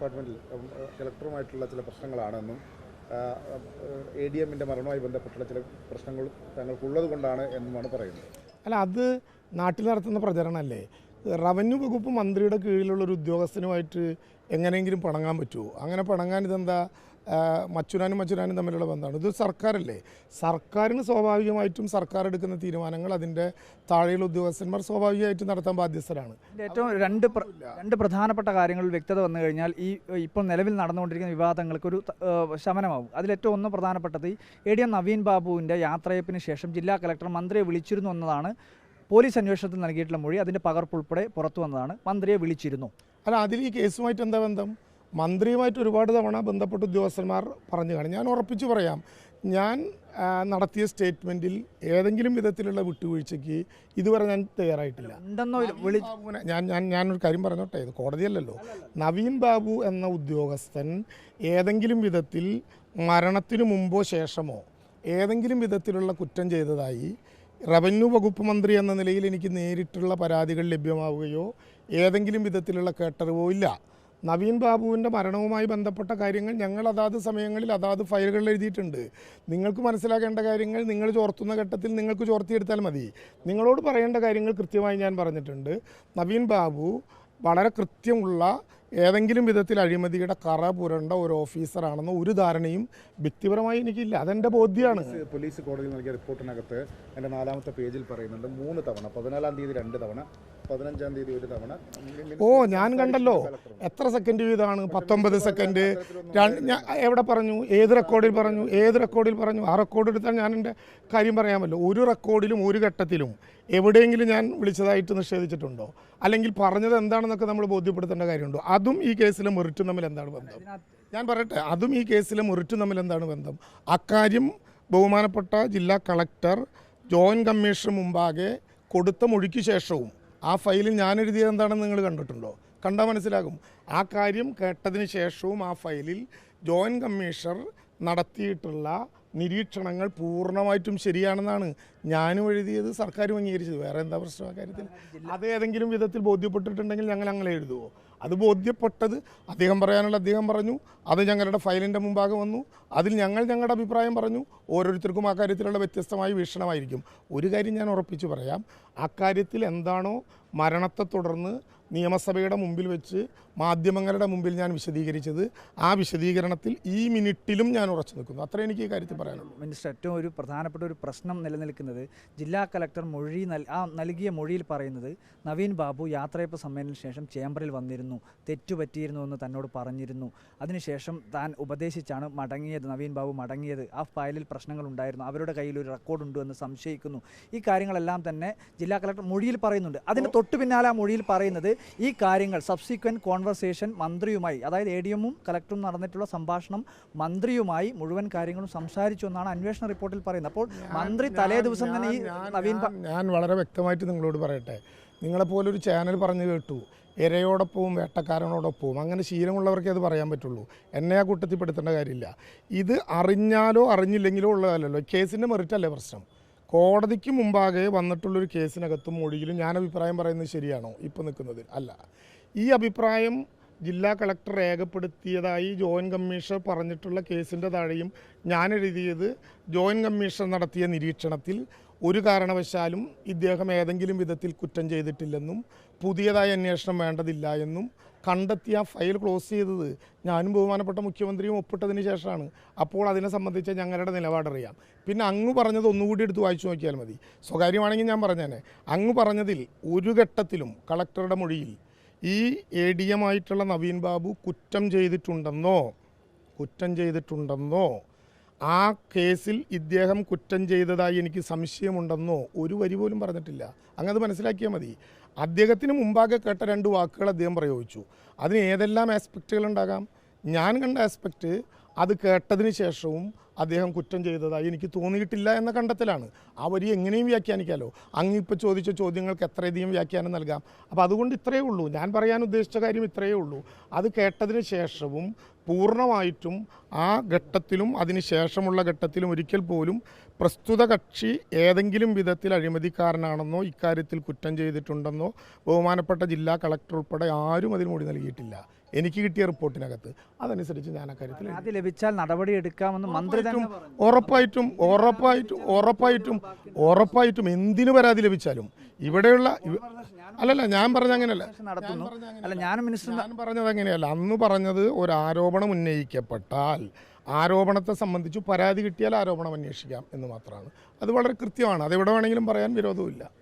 ഡിപ്പാർട്ട്മെന്റിൽ കളക്ടറുമായിട്ടുള്ള ചില പ്രശ്നങ്ങളാണെന്നും A D എമ്മിന്റെ മരണവുമായി ബന്ധപ്പെട്ടുള്ള ചില പ്രശ്നങ്ങൾ തങ്ങൾക്കുള്ളത് കൊണ്ടാണ് എന്നുമാണ് പറയുന്നത്. അല്ല അത് നാട്ടിൽ നടത്തുന്ന പ്രചരണമല്ലേ റവന്യൂ വകുപ്പ് മന്ത്രിയുടെ കീഴിലുള്ള ഒരു ഉദ്യോഗസ്ഥനുമായിട്ട് എങ്ങനെയെങ്കിലും പണങ്ങാൻ പറ്റുമോ അങ്ങനെ പണങ്ങാൻ ഇതെന്താ? മച്ചുരാനും മച്ചുനാനും തമ്മിലുള്ള ബന്ധമാണ്. ഇത് സർക്കാരല്ലേ? സർക്കാരിന് സ്വാഭാവികമായിട്ടും സർക്കാർ എടുക്കുന്ന തീരുമാനങ്ങൾ അതിന്റെ താഴെയുള്ള ഉദ്യോഗസ്ഥന്മാർ സ്വാഭാവികമായിട്ടും നടത്താൻ ബാധ്യസ്ഥരാണ്. ഏറ്റവും രണ്ട് രണ്ട് പ്രധാനപ്പെട്ട കാര്യങ്ങൾ വ്യക്തത വന്നു കഴിഞ്ഞാൽ ഈ ഇപ്പോൾ നിലവിൽ നടന്നുകൊണ്ടിരിക്കുന്ന വിവാദങ്ങൾക്ക് ഒരു ശമനമാവും. അതിലേറ്റവും ഒന്ന് പ്രധാനപ്പെട്ടത് ഈ എ ഡി എം നവീൻ ബാബുവിന്റെ യാത്രയപ്പിന് ശേഷം ജില്ലാ കലക്ടർ മന്ത്രിയെ വിളിച്ചിരുന്നു എന്നതാണ് പോലീസ് അന്വേഷണത്തിൽ നൽകിയിട്ടുള്ള മൊഴി. അതിന്റെ പകർപ്പ് ഉൾപ്പെടെ പുറത്തു വന്നതാണ്. മന്ത്രിയെ വിളിച്ചിരുന്നു. അല്ല അതിൽ ഈ കേസുമായിട്ട് എന്താ ബന്ധം? മന്ത്രിയുമായിട്ട് ഒരുപാട് തവണ ബന്ധപ്പെട്ട ഉദ്യോഗസ്ഥന്മാർ പറഞ്ഞു കാണും. ഞാൻ ഉറപ്പിച്ചു പറയാം ഞാൻ നടത്തിയ സ്റ്റേറ്റ്മെന്റിൽ ഏതെങ്കിലും വിധത്തിലുള്ള വിട്ടുവീഴ്ചയ്ക്ക് ഇതുവരെ ഞാൻ തയ്യാറായിട്ടില്ല. ഞാൻ ഞാൻ ഞാനൊരു കാര്യം പറഞ്ഞോട്ടെ ഇത് കോടതിയല്ലല്ലോ. നവീൻ ബാബു എന്ന ഉദ്യോഗസ്ഥൻ ഏതെങ്കിലും വിധത്തിൽ മരണത്തിനു മുമ്പോ ശേഷമോ ഏതെങ്കിലും വിധത്തിലുള്ള കുറ്റം ചെയ്തതായി റവന്യൂ വകുപ്പ് മന്ത്രി എന്ന നിലയിൽ എനിക്ക് നേരിട്ടുള്ള പരാതികൾ ലഭ്യമാവുകയോ ഏതെങ്കിലും വിധത്തിലുള്ള കേട്ടറിവോ ഇല്ല. നവീൻ ബാബുവിന്റെ മരണവുമായി ബന്ധപ്പെട്ട കാര്യങ്ങൾ ഞങ്ങൾ അതാത് സമയങ്ങളിൽ അതാത് ഫയലുകളിൽ എഴുതിയിട്ടുണ്ട്. നിങ്ങൾക്ക് മനസ്സിലാക്കേണ്ട കാര്യങ്ങൾ നിങ്ങൾ ചോർത്തുന്ന ഘട്ടത്തിൽ നിങ്ങൾക്ക് ചോർത്തിയെടുത്താൽ മതി. നിങ്ങളോട് പറയേണ്ട കാര്യങ്ങൾ കൃത്യമായി ഞാൻ പറഞ്ഞിട്ടുണ്ട്. നവീൻ ബാബു വളരെ കൃത്യമുള്ള ഏതെങ്കിലും വിധത്തിൽ അഴിമതിയുടെ കറ പുരണ്ട ഒരു ഓഫീസറാണെന്ന ഒരു ധാരണയും വ്യക്തിപരമായി എനിക്കില്ല. അതെന്റെ ബോധ്യമാണ് പോലീസ് പോലീസ് കോടതിയിൽ നൽകിയ റിപ്പോർട്ടിനകത്ത് എന്റെ നാലാമത്തെ പേജിൽ പറയുന്നുണ്ട് മൂന്ന് തവണ പതിനാലാം തീയതി രണ്ട് തവണ പതിനഞ്ചാം തീയതി ഒരു തവണ. ഓ ഞാൻ കണ്ടല്ലോ. എത്ര സെക്കൻഡ് വീതമാണ്? പത്തൊമ്പത് സെക്കൻഡ് എവിടെ പറഞ്ഞു? ഏത് റെക്കോർഡിൽ പറഞ്ഞു? ഏത് റെക്കോർഡിൽ പറഞ്ഞു? ആ റെക്കോർഡ് എടുത്താൽ ഞാൻ എന്റെ കാര്യം പറയാമല്ലോ. ഒരു റെക്കോർഡിലും ഒരു ഘട്ടത്തിലും എവിടെയെങ്കിലും ഞാൻ വിളിച്ചതായിട്ട് നിഷേധിച്ചിട്ടുണ്ടോ? അല്ലെങ്കിൽ പറഞ്ഞത് എന്താണെന്നൊക്കെ നമ്മൾ ബോധ്യപ്പെടുത്തേണ്ട കാര്യമുണ്ടോ? അതും ഈ കേസിലെ മെറിറ്റും തമ്മിൽ എന്താണ് ബന്ധം? ഞാൻ പറയട്ടെ അതും ഈ കേസിലെ മെറിറ്റും തമ്മിൽ എന്താണ് ബന്ധം? അക്കാര്യം ബഹുമാനപ്പെട്ട ജില്ലാ കളക്ടർ ജോയിന്റ് കമ്മീഷന് മുമ്പാകെ കൊടുത്ത മൊഴിക്ക് ശേഷവും ആ ഫയലിൽ ഞാൻ എഴുതിയത് എന്താണെന്ന് നിങ്ങൾ കണ്ടിട്ടുണ്ടോ? കണ്ടാൽ മനസ്സിലാകും. ആ കാര്യം കേട്ടതിന് ശേഷവും ആ ഫയലിൽ ജോയിന്റ് കമ്മീഷണർ നടത്തിയിട്ടുള്ള നിരീക്ഷണങ്ങൾ പൂർണമായിട്ടും ശരിയാണെന്നാണ് ഞാനും എഴുതിയത് സർക്കാരും അംഗീകരിച്ചത്. വേറെ എന്താ പ്രശ്നം ആ കാര്യത്തിൽ? അത് ഏതെങ്കിലും വിധത്തിൽ ബോധ്യപ്പെട്ടിട്ടുണ്ടെങ്കിൽ ഞങ്ങൾ അങ്ങനെ എഴുതുമോ അത് ബോധ്യപ്പെട്ടത് അദ്ദേഹം പറയാനുള്ള അദ്ദേഹം പറഞ്ഞു അത് ഞങ്ങളുടെ ഫയലിന്റെ മുമ്പാകെ വന്നു അതിൽ ഞങ്ങൾ ഞങ്ങളുടെ അഭിപ്രായം പറഞ്ഞു ഓരോരുത്തർക്കും ആ കാര്യത്തിലുള്ള വ്യത്യസ്തമായ വീക്ഷണമായിരിക്കും. ഒരു കാര്യം ഞാൻ ഉറപ്പിച്ചു പറയാം അക്കാര്യത്തിൽ എന്താണോ മരണത്തെ തുടർന്ന് നിയമസഭയുടെ മുമ്പിൽ വെച്ച് മാധ്യമങ്ങളുടെ മുമ്പിൽ ഞാൻ വിശദീകരിച്ചത് ആ വിശദീകരണത്തിൽ ഈ മിനിറ്റിലും ഞാൻ ഉറച്ചു നിൽക്കുന്നു. അത്രേ എനിക്ക് ഈ കാര്യത്തിൽ പറയാനുള്ളൂ. മിനിസ്റ്റർ ഏറ്റവും ഒരു പ്രധാനപ്പെട്ട ഒരു പ്രശ്നം നിലനിൽക്കുന്നത് ജില്ലാ കളക്ടർ മൊഴി നൽ ആ നൽകിയ മൊഴിയിൽ പറയുന്നത് നവീൻ ബാബു യാത്രയപ്പ് സമ്മേളനത്തിന് ശേഷം ചേംബറിൽ വന്നിരുന്നു. തെറ്റുപറ്റിയിരുന്നു എന്ന് തന്നോട് പറഞ്ഞിരുന്നു. അതിനുശേഷം താൻ ഉപദേശിച്ചാണ് മടങ്ങിയത് നവീൻ ബാബു മടങ്ങിയത്. ആ ഫയലിൽ പ്രശ്നങ്ങൾ ഉണ്ടായിരുന്നു അവരുടെ കയ്യിൽ ഒരു റെക്കോർഡ് ഉണ്ട് എന്ന് സംശയിക്കുന്നു. ഈ കാര്യങ്ങളെല്ലാം തന്നെ ജില്ലാ കളക്ടർ മൊഴിയിൽ പറയുന്നുണ്ട്. അതിന് തൊട്ടു പിന്നാലെ ആ മൊഴിയിൽ പറയുന്നത് ഈ കാര്യങ്ങൾ സബ്സിക്വന്റ് കോൺവെർസേഷൻ മന്ത്രിയുമായി അതായത് എ ഡി എമ്മും കളക്ടറും നടന്നിട്ടുള്ള സംഭാഷണം മന്ത്രിയുമായി മുഴുവൻ കാര്യങ്ങളും സംസാരിച്ചു എന്നാണ് അന്വേഷണ റിപ്പോർട്ടിൽ പറയുന്നത്. അപ്പോൾ മന്ത്രി തലേ ദിവസം തന്നെ ഈ നവീൻ ഞാൻ വളരെ വ്യക്തമായിട്ട് നിങ്ങളോട് പറയട്ടെ. നിങ്ങളെപ്പോലെ ഒരു ചാനൽ പറഞ്ഞു കേട്ടു. ഇരയോടൊപ്പവും വേട്ടക്കാരനോടൊപ്പവും. അങ്ങനെ ശീലമുള്ളവർക്കേ അത് പറയാൻ പറ്റുള്ളൂ. എന്നെ ആ കൂട്ടത്തിൽ പെടുത്തേണ്ട കാര്യമില്ല. ഇത് അറിഞ്ഞാലോ അറിഞ്ഞില്ലെങ്കിലോ ഉള്ളതല്ലല്ലോ. കേസിന്റെ മെറിറ്റല്ലേ പ്രശ്നം. കോടതിക്ക് മുമ്പാകെ വന്നിട്ടുള്ളൊരു കേസിനകത്തും മൊഴിയിലും ഞാൻ അഭിപ്രായം പറയുന്നത് ശരിയാണോ? ഇപ്പോൾ നിൽക്കുന്നത് അല്ല. ഈ അഭിപ്രായം ജില്ലാ കളക്ടർ രേഖപ്പെടുത്തിയതായി ജോയിന്റ് കമ്മീഷണർ പറഞ്ഞിട്ടുള്ള കേസിന്റെ താഴെയും ഞാൻ എഴുതിയത് ജോയിന്റ് കമ്മീഷൻ നടത്തിയ നിരീക്ഷണത്തിൽ ഒരു കാരണവശാലും ഇദ്ദേഹം ഏതെങ്കിലും വിധത്തിൽ കുറ്റം ചെയ്തിട്ടില്ലെന്നും പുതിയതായി അന്വേഷണം വേണ്ടതില്ല എന്നും കണ്ടെത്തിയ ഫയൽ ക്ലോസ് ചെയ്തത് ഞാനും ബഹുമാനപ്പെട്ട മുഖ്യമന്ത്രിയും ഒപ്പിട്ടതിന് ശേഷമാണ്. അപ്പോൾ അതിനെ സംബന്ധിച്ച് ഞങ്ങളുടെ നിലപാടറിയാം പിന്നെ അങ്ങ് പറഞ്ഞത് ഒന്നുകൂടി എടുത്ത് വായിച്ചു നോക്കിയാൽ മതി. സ്വകാര്യമാണെങ്കിൽ ഞാൻ പറഞ്ഞേനെ. അങ്ങ് പറഞ്ഞതിൽ ഒരു ഘട്ടത്തിലും കളക്ടറുടെ മൊഴിയിൽ ഈ എ ഡി എം ആയിട്ടുള്ള നവീൻ ബാബു കുറ്റം ചെയ്തിട്ടുണ്ടെന്നോ കുറ്റം ചെയ്തിട്ടുണ്ടെന്നോ ആ കേസിൽ ഇദ്ദേഹം കുറ്റം ചെയ്തതായി എനിക്ക് സംശയമുണ്ടെന്നോ ഒരു വരി പോലും പറഞ്ഞിട്ടില്ല. അങ്ങനെ അത് മനസ്സിലാക്കിയാൽ മതി. അദ്ദേഹത്തിന് മുമ്പാകെ കേട്ട രണ്ട് വാക്കുകൾ അദ്ദേഹം പ്രയോഗിച്ചു. അതിന് ഏതെല്ലാം ആസ്പെക്റ്റുകൾ ഉണ്ടാകാം? ഞാൻ കണ്ട ആസ്പെക്റ്റ് അത് കേട്ടതിന് ശേഷവും അദ്ദേഹം കുറ്റം ചെയ്തതായി എനിക്ക് തോന്നിയിട്ടില്ല എന്ന കണ്ടെത്തലാണ്. വരി എങ്ങനെയും വ്യാഖ്യാനിക്കാമല്ലോ അങ്ങ് ഇപ്പോൾ ചോദിച്ച ചോദ്യങ്ങൾക്ക് എത്രയധികം വ്യാഖ്യാനം നൽകാം. അപ്പോൾ അതുകൊണ്ട് ഇത്രയേ ഉള്ളൂ. ഞാൻ പറയാൻ ഉദ്ദേശിച്ച കാര്യം ഇത്രയേ ഉള്ളൂ. അത് കേട്ടതിന് ശേഷവും പൂർണമായിട്ടും ആ ഘട്ടത്തിലും അതിന് ശേഷമുള്ള ഘട്ടത്തിലും ഒരിക്കൽ പോലും പ്രസ്തുത കക്ഷി ഏതെങ്കിലും വിധത്തിൽ അഴിമതിക്കാരനാണെന്നോ ഇക്കാര്യത്തിൽ കുറ്റം ചെയ്തിട്ടുണ്ടെന്നോ ബഹുമാനപ്പെട്ട ജില്ലാ കളക്ടർ ഉൾപ്പെടെ ആരും അതിന് മൊഴി നൽകിയിട്ടില്ല. എനിക്ക് കിട്ടിയ റിപ്പോർട്ടിനകത്ത്. അതനുസരിച്ച് ഞാൻ അക്കാര്യത്തിൽ ലഭിച്ചാൽ നടപടി എടുക്കാമെന്ന് മന്ത്രി ഉറപ്പായിട്ടും ഉറപ്പായിട്ടും ഉറപ്പായിട്ടും ഉറപ്പായിട്ടും എന്തിനു പരാതി ലഭിച്ചാലും? ഇവിടെയുള്ള അല്ലല്ല ഞാൻ പറഞ്ഞ അങ്ങനെയല്ല. നടത്തുന്നു. അല്ല ഞാൻ മിനിസ്റ്റർ ഞാൻ പറഞ്ഞത് അങ്ങനെയല്ല. അന്ന് പറഞ്ഞത് ഒരു ആരോപണം ഉന്നയിക്കപ്പെട്ടാൽ ആരോപണത്തെ സംബന്ധിച്ചു പരാതി കിട്ടിയാൽ ആരോപണം അന്വേഷിക്കാം എന്ന് മാത്രമാണ്. അത് വളരെ കൃത്യമാണ്. അതെവിടെ വേണമെങ്കിലും പറയാൻ വിരോധമില്ല